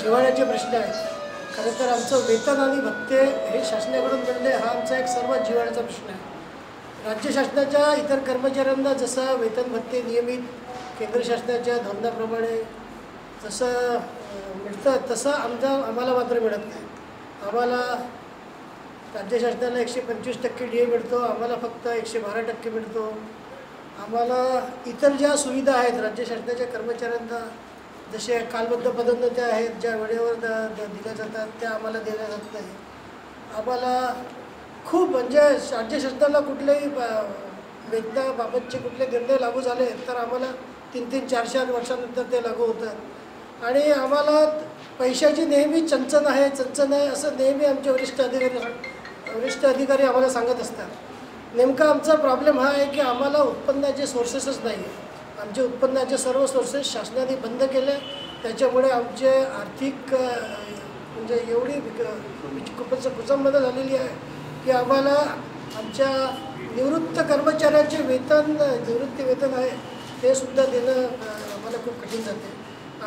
जिव्हाळ्याचे प्रश्न आहेत. खरं तर आमचं वेतन आणि भत्ते हे शासनाकडून मिळणे हा आमचा एक सर्वात जिव्हाळ्याचा प्रश्न आहे. राज्य शासनाच्या इतर कर्मचाऱ्यांना जसं वेतन भत्ते नियमित केंद्र शासनाच्या धोरणाप्रमाणे जसं मिळतं तसं आमचा आम्हाला मात्र मिळत नाही. आम्हाला राज्य शासनाला एकशे पंचवीस टक्के डी ए मिळतो आम्हाला फक्त एकशे बारा टक्के मिळतो. आम्हाला इतर ज्या सुविधा आहेत राज्य शासनाच्या कर्मचाऱ्यांना जसे कालबद्ध पदोन्नत्या आहेत ज्या वेळेवर द द- दिल्या जातात त्या आम्हाला दिल्या जात नाही आम्हाला खूप म्हणजे राज्य शासनाला कुठलेही ब- वेतनाबाबतचे कुठले निर्णय लागू झाले तर आम्हाला तीन तीन चार चार वर्षानंतर ते लागू होतात. आणि आम्हाला पैशाची नेहमी चंचन आहे चंचन आहे असं नेहमी आमचे वरिष्ठ अधिकारी वरिष्ठ अधिकारी आम्हाला सांगत असतात. नेमका आमचा प्रॉब्लेम हा आहे की आम्हाला उत्पन्नाचे सोर्सेसच नाही आहे आमचे उत्पन्नाचे सर्व सोर्सेस शासनाने बंद केले त्याच्यामुळे आमचे आर्थिक म्हणजे एवढी खूपच कुचंबना झालेली आहे की आम्हाला आमच्या निवृत्त कर्मचाऱ्यांचे वेतन निवृत्ती वेतन आहे ते सुद्धा देणं आम्हाला खूप कठीण जाते.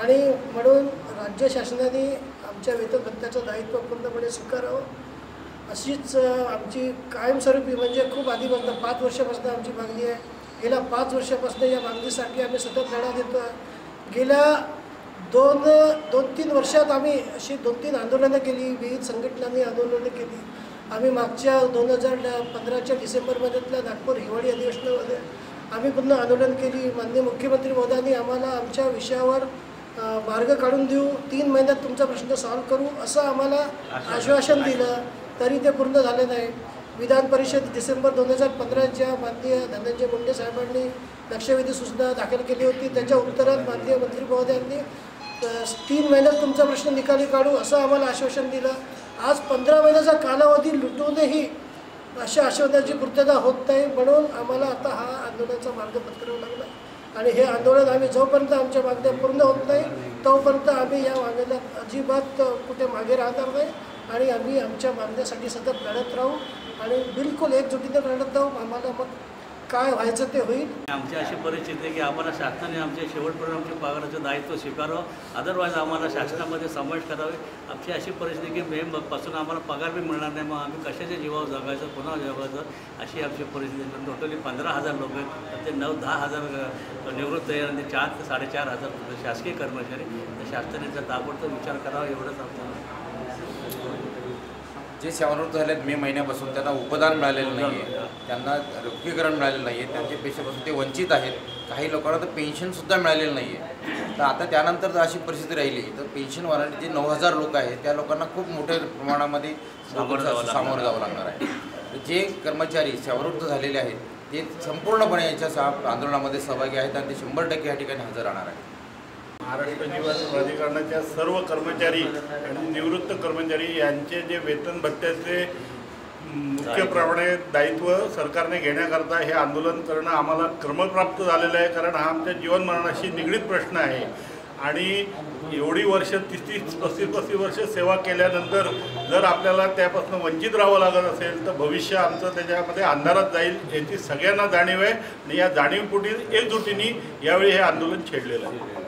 आणि म्हणून राज्य शासनाने आमच्या वेतन भत्त्याचं दायित्व पूर्णपणे स्वीकारावं. अशीच आमची कायमस्वरूपी म्हणजे खूप आधीपासून पाच वर्षापासून आमची मागणी आहे. गेल्या पाच वर्षापासून या मागणीसाठी आम्ही सतत लढा देतो. आहे गेल्या दोन दोन तीन वर्षात आम्ही अशी दोन तीन आंदोलनं केली विविध संघटनांनी आंदोलनं केली. आम्ही मागच्या दोन हजार पंधराच्या डिसेंबरमधल्या नागपूर हिवाळी अधिवेशनामध्ये आम्ही पुन्हा आंदोलन केली. माननीय मुख्यमंत्री महोदयांनी आम्हाला आमच्या विषयावर मार्ग काढून देऊ. तीन महिन्यात तुमचा प्रश्न सॉल्व्ह करू असं आम्हाला आश्वासन दिलं. तरी ते पूर्ण झाले नाही. विधान परिषद डिसेंबर दोन हजार पंधराच्या माननीय धनंजय मुंडे साहेबांनी लक्षवेधी सूचना दाखल केली होती. त्याच्या उत्तरात माननीय मंत्री महोदयांनी तीन महिन्यात तुमचा प्रश्न निकाली काढू असं आम्हाला आश्वासन दिलं. आज पंधरा महिन्याचा कालावधी लुटूनही अशा आश्वासनाची पूर्तता होत नाही म्हणून आम्हाला आता हा आंदोलनाचा मार्ग पत्करावा लागला. आणि हे आंदोलन आम्ही जोपर्यंत आमच्या मागण्या पूर्ण होत नाही तोपर्यंत आम्ही या मागण्या अजिबात कुठे मागे राहणार नाही. आणि आम्ही आमच्या मागण्यासाठी सतत लढत राहू आणि बिलकुल एकजुटीने लढत राहू आम्हाला मग काय व्हायचं ते होईल. आमची अशी परिस्थिती आहे की आम्हाला शासनाने आमचे शेवटपर्यंत आमच्या पगाराचं दायित्व स्वीकारावं. अदरवाईज आम्हाला शासनामध्ये समावेश करावे. आमची अशी परिस्थिती की मे पासून आम्हाला पगार बी मिळणार नाही. मग आम्ही कशाच्या जीवावर जगायचं पुन्हा जगायचं अशी आमची परिस्थिती आहे. टोटली पंधरा हजार लोक आहेत. ते नऊ दहा हजार निवृत्त आहे आणि चार ते साडेचार हजार शासकीय कर्मचारी. तर शासनाने जर ताबडतोब विचार करावा एवढंच आमचं जे सेवानिवृत्त झाले आहेत मे महिन्यापासून त्यांना उपदान मिळालेलं नाही आहे त्यांना रोखीकरण मिळालेलं नाही आहे त्यांच्या पेशापासून ते वंचित आहेत. काही लोकांना तर पेन्शनसुद्धा मिळालेलं नाही आहे तर आता त्यानंतर जर अशी परिस्थिती राहिली तर पेन्शनवाल्यांनी जे नऊ हजार लोक आहेत त्या लोकांना खूप मोठ्या प्रमाणामध्ये सामोरं जावं लागणार. सामोरं जावं लागणार आहे. तर जे कर्मचारी सेवानिवृत्त झालेले आहेत ते संपूर्णपणे याच्या आंदोलनामध्ये सहभागी आहेत आणि ते शंभर टक्के या ठिकाणी हजर राहणार आहेत. महाराष्ट्र जीवन प्राधिकरणाच्या सर्व कर्मचारी आणि निवृत्त कर्मचारी यांचे जे वेतन भत्त्याचे मुख्यप्रमाणे दायित्व. सरकारने घेण्याकरता हे आंदोलन करणं आम्हाला क्रमप्राप्त झालेलं आहे कारण हा आमच्या जीवनमरणाशी निगडीत प्रश्न आहे. आणि एवढी वर्ष तीस तीस पस्तीस पस्तीस वर्ष सेवा केल्यानंतर जर आपल्याला त्यापासून वंचित राहावं लागत असेल तर भविष्य आमचं त्याच्यामध्ये अंधारात जाईल याची सगळ्यांना जाणीव आहे. आणि या जाणीवपोटी एकजुटीने यावेळी हे आंदोलन छेडलेलं आहे.